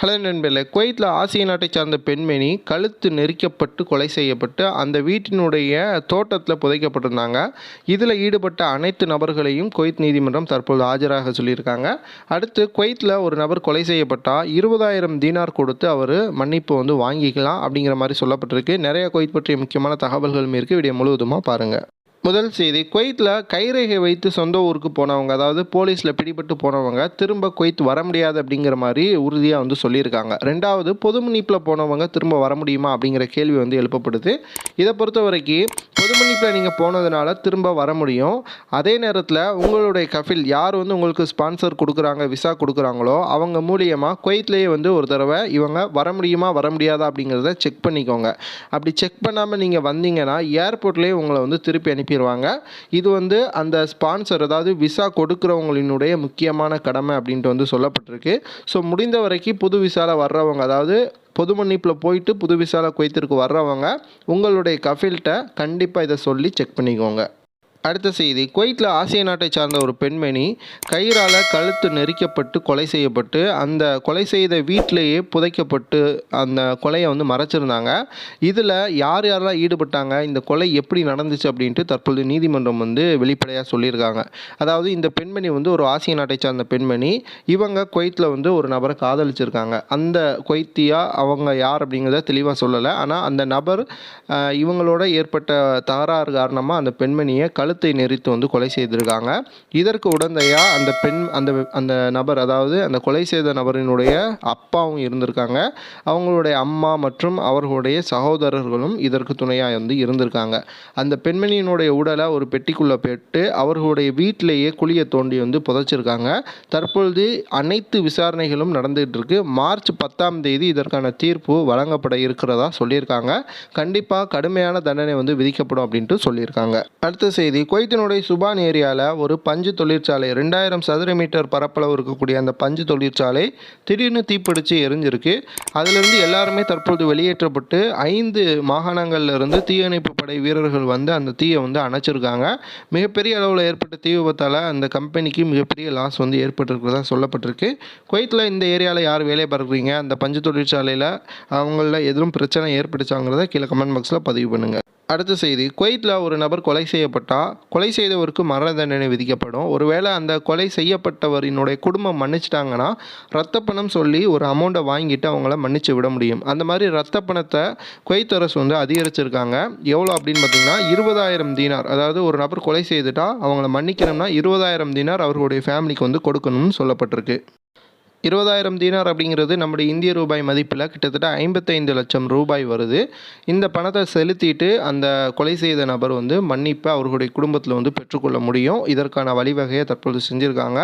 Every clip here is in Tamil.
ஹலோ நண்பர்களே குவைத்தில் ஆசிய நாட்டை சார்ந்த பெண்மணி கழுத்து நெரிக்கப்பட்டு கொலை செய்யப்பட்டு அந்த வீட்டினுடைய தோட்டத்தில் புதைக்கப்பட்டிருந்தாங்க. இதில் ஈடுபட்ட அனைத்து நபர்களையும் குவைத் நீதிமன்றம் தற்போது ஆஜராக சொல்லியிருக்காங்க. அடுத்து குவைத்தில் ஒரு நபர் கொலை செய்யப்பட்டால் இருபதாயிரம் தீனார் கொடுத்து அவர் மன்னிப்பு வந்து வாங்கிக்கலாம் அப்படிங்கிற மாதிரி சொல்லப்பட்டிருக்கு. நிறைய குவைத் பற்றிய முக்கியமான தகவல்களும் இருக்குது வீடியோ முழுவதுமாக பாருங்கள் முதல் செய்தி குவைத்தில் கைரேகை வைத்து சொந்த ஊருக்கு போனவங்க அதாவது போலீஸில் பிடிபட்டு போனவங்க திரும்ப குவைத் வர முடியாது அப்படிங்கிற மாதிரி உறுதியாக வந்து சொல்லியிருக்காங்க. ரெண்டாவது பொதுமன்னிப்பில் போனவங்க திரும்ப வர முடியுமா அப்படிங்கிற கேள்வி வந்து எழுப்பப்படுது. இதை பொறுத்த வரைக்கும் பொதுமன்னிப்பில் நீங்கள் போனதுனால திரும்ப வர முடியும். அதே நேரத்தில் உங்களுடைய கஃபில் யார் வந்து உங்களுக்கு ஸ்பான்சர் கொடுக்குறாங்க விசா கொடுக்குறாங்களோ அவங்க மூலியமாக குவைத்லேயே வந்து ஒரு தடவை இவங்க வர முடியுமா வர முடியாதா அப்படிங்கிறத செக் பண்ணிக்கோங்க. அப்படி செக் பண்ணாமல் நீங்கள் வந்தீங்கன்னா ஏர்போர்ட்லேயே உங்களை வந்து திருப்பி அனுப்பிடுவாங்க இது வந்து அந்த ஸ்பான்சர் அதாவது விசா கொடுக்குறவங்களினுடைய முக்கியமான கடமை அப்படின்ட்டு வந்து சொல்லப்பட்டிருக்கு. ஸோ முடிந்த வரைக்கும் புது விசாவில் வர்றவங்க அதாவது பொது மன்னிப்பில் போயிட்டு புது விசாவில் குவைத்திற்கு வர்றவங்க உங்களுடைய கஃபில்கிட்ட கண்டிப்பாக இதை சொல்லி செக் பண்ணிக்கோங்க. அடுத்த செய்தி. குவைத்தில் ஆசிய நாட்டை சார்ந்த ஒரு பெண்மணி கயிறால் கழுத்து நெரிக்கப்பட்டு கொலை செய்யப்பட்டு அந்த கொலை செய்த வீட்டிலேயே புதைக்கப்பட்டு அந்த கொலையை வந்து மறைச்சிருந்தாங்க. இதில் யார் யாரெல்லாம் ஈடுபட்டாங்க? இந்த கொலை எப்படி நடந்துச்சு அப்படின்ட்டு தற்பொழுது நீதிமன்றம் வந்து வெளிப்படையாக சொல்லியிருக்காங்க. அதாவது இந்த பெண்மணி வந்து ஒரு ஆசிய நாட்டை சார்ந்த பெண்மணி. இவங்க குவைத்தில் வந்து ஒரு நபரை காதலிச்சிருக்காங்க. அந்த குவைத்தியா அவங்க யார் அப்படிங்கிறத தெளிவாக சொல்லலை. ஆனால் அந்த நபர் இவங்களோட ஏற்பட்ட தகராறு காரணமாக அந்த பெண்மணியை கழு கழுத்தை நெறித்து வந்து கொலை செய்திருக்காங்க. இதற்கு உடந்தையாக அந்த பெண் அந்த அந்த நபர் அதாவது அந்த கொலை செய்த நபரினுடைய அப்பாவும் இருந்திருக்காங்க. அவங்களுடைய அம்மா மற்றும் அவர்களுடைய சகோதரர்களும் இதற்கு துணையாக வந்து இருந்திருக்காங்க. அந்த பெண்மணியினுடைய உடலை ஒரு பெட்டிக்குள்ளே போட்டு அவர்களுடைய வீட்டிலேயே குழியை தோண்டி வந்து புதைச்சிருக்காங்க. தற்பொழுது அனைத்து விசாரணைகளும் நடந்துகிட்டு இருக்கு மார்ச் பத்தாம் தேதி இதற்கான தீர்ப்பு வழங்கப்பட இருக்கிறதா சொல்லியிருக்காங்க. கண்டிப்பாக கடுமையான தண்டனை வந்து விதிக்கப்படும் அப்படின்ட்டு சொல்லியிருக்காங்க. அடுத்த செய்தி செய்தி குவைத்தினுடைய சுபான் ஏரியாவில் ஒரு பஞ்சு தொழிற்சாலை ரெண்டாயிரம் சதுர மீட்டர் பரப்பளவு இருக்கக்கூடிய அந்த பஞ்சு தொழிற்சாலை திடீர்னு தீப்பிடிச்சு எரிஞ்சிருக்கு. அதிலிருந்து எல்லாருமே தற்போது வெளியேற்றப்பட்டு ஐந்து மாகாணங்கள்லேருந்து தீயணைப்பு படை வீரர்கள் வந்து அந்த தீயை வந்து அணைச்சிருக்காங்க. மிகப்பெரிய அளவில் ஏற்பட்ட தீ விபத்தால் அந்த கம்பெனிக்கு மிகப்பெரிய லாஸ் வந்து ஏற்பட்டிருக்கிறதா சொல்லப்பட்டிருக்கு. குவைத்தில் இந்த ஏரியாவில் யார் வேலை பார்க்குறீங்க? அந்த பஞ்சு தொழிற்சாலையில் அவங்களில் எதுவும் பிரச்சனை ஏற்பட்டுச்சாங்கிறத கீழே கமெண்ட் பாக்ஸில் பதிவு பண்ணுங்கள் அடுத்த செய்தி. குவைத்தில் ஒரு நபர் கொலை செய்யப்பட்டால் கொலை செய்தவருக்கு மரண தண்டனை விதிக்கப்படும். ஒருவேளை அந்த கொலை செய்யப்பட்டவரினுடைய குடும்பம் மன்னிச்சிட்டாங்கன்னா ரத்த பணம் சொல்லி ஒரு அமௌண்ட்டை வாங்கிட்டு அவங்கள மன்னிச்சு விட முடியும். அந்த மாதிரி ரத்த பணத்தை குவைத் அரசு வந்து அதிகரிச்சிருக்காங்க. எவ்வளோ அப்படின்னு பார்த்தீங்கன்னா இருபதாயிரம் தீனார். அதாவது ஒரு நபர் கொலை செய்துட்டா அவங்கள மன்னிக்கணும்னா இருபதாயிரம் தீனார் அவர்களுடைய ஃபேமிலிக்கு வந்து கொடுக்கணும்னு சொல்லப்பட்டிருக்கு. இருபதாயிரம் தீனார் அப்படிங்கிறது நம்முடைய இந்திய ரூபாய் மதிப்பில் கிட்டத்தட்ட ஐம்பத்தைந்து லட்சம் ரூபாய் வருது. இந்த பணத்தை செலுத்திட்டு அந்த கொலை செய்த நபர் வந்து மன்னிப்பை அவர்களுடைய குடும்பத்தில் வந்து பெற்றுக்கொள்ள முடியும். இதற்கான வழிவகையை தற்பொழுது செஞ்சுருக்காங்க.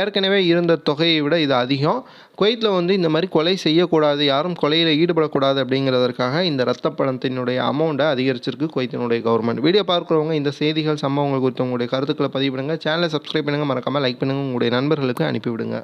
ஏற்கனவே இருந்த தொகையை விட இது அதிகம். குவைத்தில் வந்து இந்த மாதிரி கொலை செய்யக்கூடாது யாரும் கொலையில் ஈடுபடக்கூடாது அப்படிங்கிறதற்காக இந்த ரத்த பணத்தினுடைய அமௌண்ட்டை அதிகரிச்சிருக்கு குவைத்தினுடைய கவர்மெண்ட் வீடியோ பார்க்குறவங்க இந்த செய்திகள் சம்பவங்கள் குறித்து உங்களுடைய கருத்துக்களை பதிவிடுங்க. சேனலை சப்ஸ்கிரைப் பண்ணுங்கள் மறக்காமல் லைக் பண்ணுங்கள் உங்களுடைய நண்பர்களுக்கு அனுப்பிவிடுங்க.